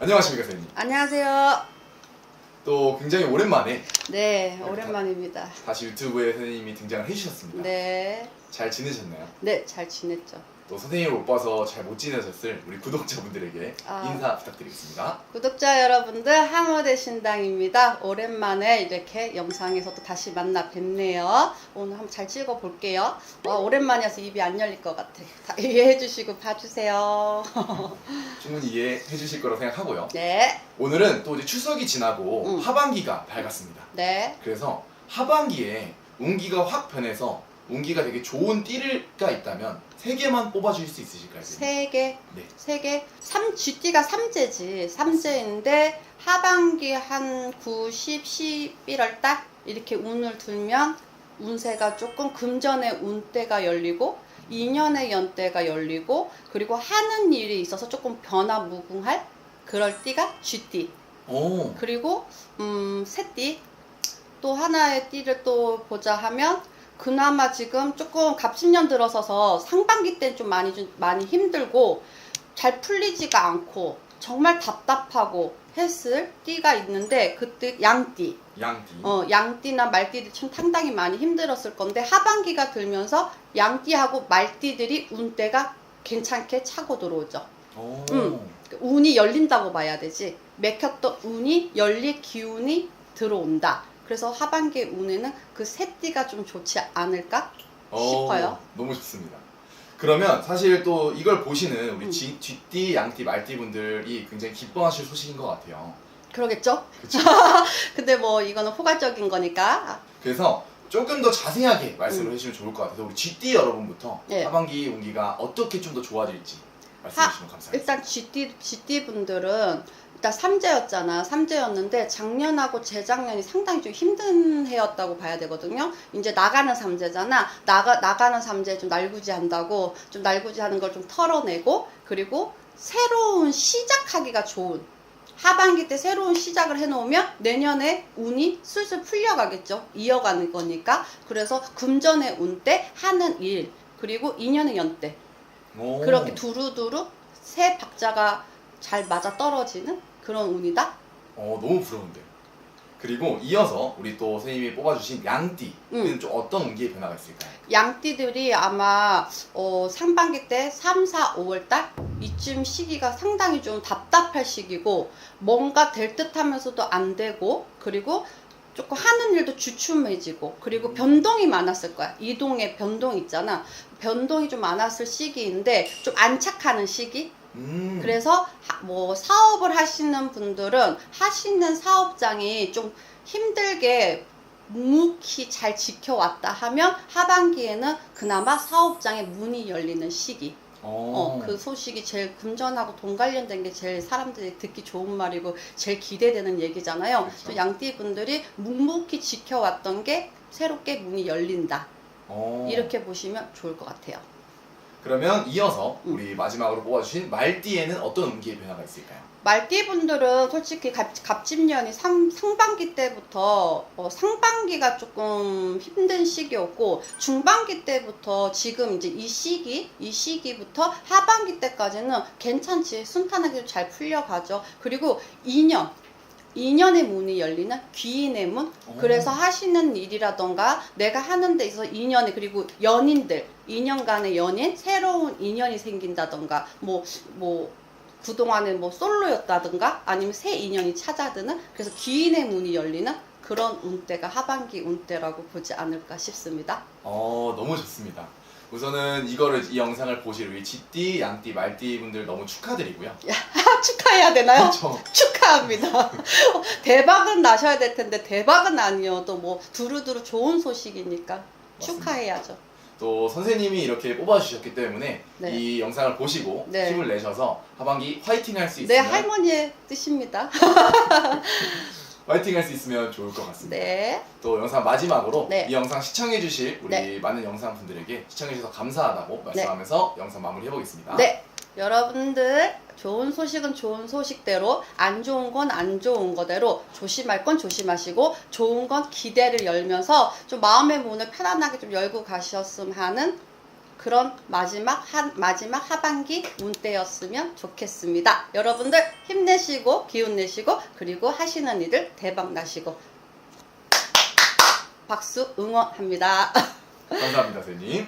안녕하십니까 선생님. 안녕하세요. 또 굉장히 오랜만에 네, 오랜만입니다. 다시 유튜브에 선생님이 등장을 해주셨습니다. 네, 잘 지내셨나요? 네, 잘 지냈죠. 또 선생님을 못 봐서 잘 못 지내셨을 우리 구독자분들에게 아. 인사 부탁드리겠습니다. 구독자 여러분들, 항어대 신당입니다. 오랜만에 이렇게 영상에서도 다시 만나 뵙네요. 오늘 한번 잘 찍어 볼게요. 와, 오랜만이어서 입이 안 열릴 것 같아. 다 이해해 주시고 봐주세요. 충분히 이해해 주실 거라고 생각하고요. 네, 오늘은 또 이제 추석이 지나고 음. 하반기가 밝았습니다. 네, 그래서 하반기에 운기가 확 변해서 운기가 되게 좋은 띠가 있다면 세 개만 뽑아주실 수 있으실까요? 선생님? 세 개. 네. 세 개. 삼, 쥐띠가 삼재지. 삼재인데 하반기 한 9, 10, 11월 달 이렇게 운을 들면 운세가 조금 금전의 운대가 열리고 2년의 연대가 열리고 그리고 하는 일이 있어서 조금 변화무궁할 그럴 띠가 쥐띠. 오, 그리고 음, 새띠 또 하나의 띠를 또 보자 하면 그나마 지금 조금 갑신년 들어서서 상반기 때는 좀 많이 좀 많이 힘들고 잘 풀리지가 않고 정말 답답하고 했을 띠가 있는데 그때 양띠 양띠. 어 양띠나 말띠들이 참 상당히 많이 힘들었을 건데 하반기가 들면서 양띠하고 말띠들이 운대가 괜찮게 차고 들어오죠. 오. 음. 운이 열린다고 봐야 되지. 맥혔던 운이 열릴 기운이 들어온다. 그래서 하반기 운에는 그 새띠가 좀 좋지 않을까 싶어요. 오, 너무 좋습니다. 그러면 사실 또 이걸 보시는 우리 음. 쥐, 쥐띠, 양띠, 말띠 분들이 굉장히 기뻐하실 소식인 것 같아요. 그러겠죠? 그쵸? 근데 뭐 이거는 포괄적인 거니까. 그래서 조금 더 자세하게 말씀을 해주시면 좋을 것 같아서 우리 쥐띠 여러분부터 네. 하반기 운기가 어떻게 좀 더 좋아질지 말씀해 하- 주시면 감사하겠습니다. 일단 GT, GT 분들은 일단 삼재였잖아. 삼재였는데 작년하고 재작년이 상당히 좀 힘든 해였다고 봐야 되거든요. 이제 나가는 삼재잖아. 나가 나가는 삼재 좀 날구지 한다고 좀 날구지 하는 걸 좀 털어내고 그리고 새로운 시작하기가 좋은 하반기 때 새로운 시작을 해놓으면 내년에 운이 슬슬 풀려가겠죠. 이어가는 거니까. 그래서 금전의 운 때 하는 일 그리고 2년의 연때 오. 그렇게 두루두루 세 박자가 잘 맞아 떨어지는 그런 운이다. 어, 너무 부러운데. 그리고 이어서 우리 또 선생님이 뽑아주신 양띠는 음. 좀 어떤 운기의 변화가 있을까요? 양띠들이 아마 어, 상반기 때 3, 4, 5월 달 이쯤 시기가 상당히 좀 답답할 시기고 뭔가 될 듯하면서도 안 되고 그리고 조금 하는 일도 주춤해지고 그리고 변동이 많았을 거야. 이동의 변동 있잖아. 변동이 좀 많았을 시기인데 좀 안착하는 시기? 음. 그래서 하- 뭐 사업을 하시는 분들은 하시는 사업장이 좀 힘들게 묵묵히 잘 지켜왔다 하면 하반기에는 그나마 사업장의 문이 열리는 시기. 어, 그 소식이 제일 금전하고 돈 관련된 게 제일 사람들이 듣기 좋은 말이고 제일 기대되는 얘기잖아요. 그렇죠. 그래서 양띠 분들이 묵묵히 지켜왔던 게 새롭게 문이 열린다. 어. 이렇게 보시면 좋을 것 같아요. 그러면 이어서 음. 우리 마지막으로 뽑아주신 말띠에는 어떤 운기의 변화가 있을까요? 말띠 분들은 솔직히 갑, 갑집년이 상, 상반기 때부터 어, 상반기가 조금 힘든 시기였고 중반기 때부터 지금 이제 이 시기 이 시기부터 하반기 때까지는 괜찮지 순탄하게 잘 풀려가죠. 그리고 2년 2년의 문이 열리는 귀인의 문 그래서 하시는 일이라던가 내가 하는 데 있어서 인연이 그리고 연인들 2년간의 연인 새로운 인연이 생긴다던가 뭐 뭐 그동안에 뭐 솔로였다든가 아니면 새 인연이 찾아드는 그래서 귀인의 문이 열리는 그런 운대가 하반기 운대라고 보지 않을까 싶습니다. 어 너무 좋습니다. 우선은 이거를 이 영상을 보실 우리 쥐띠, 양띠, 말띠 분들 너무 축하드리고요. 축하해야 되나요? 그렇죠. 축하합니다. 대박은 나셔야 될 텐데 대박은 아니어도 뭐 두루두루 좋은 소식이니까 맞습니다. 축하해야죠. 또 선생님이 이렇게 뽑아주셨기 때문에 네. 이 영상을 보시고 네. 힘을 내셔서 하반기 화이팅 할수내 있으면 할머니의 뜻입니다. 화이팅 할 수 있으면 좋을 것 같습니다. 네. 또 영상 마지막으로 네. 이 영상 시청해주실 우리 네. 많은 영상 분들에게 시청해주셔서 감사하다고 말씀하면서 영상 마무리해보겠습니다. 네. 여러분들 좋은 소식은 좋은 소식대로 안 좋은 건 안 좋은 거대로 조심할 건 조심하시고 좋은 건 기대를 열면서 좀 마음의 문을 편안하게 좀 열고 가셨으면 하는 그런 마지막 한 마지막 하반기 운때였으면 좋겠습니다. 여러분들 힘내시고 기운 내시고 그리고 하시는 일들 대박 나시고 박수 응원합니다. 감사합니다, 선생님.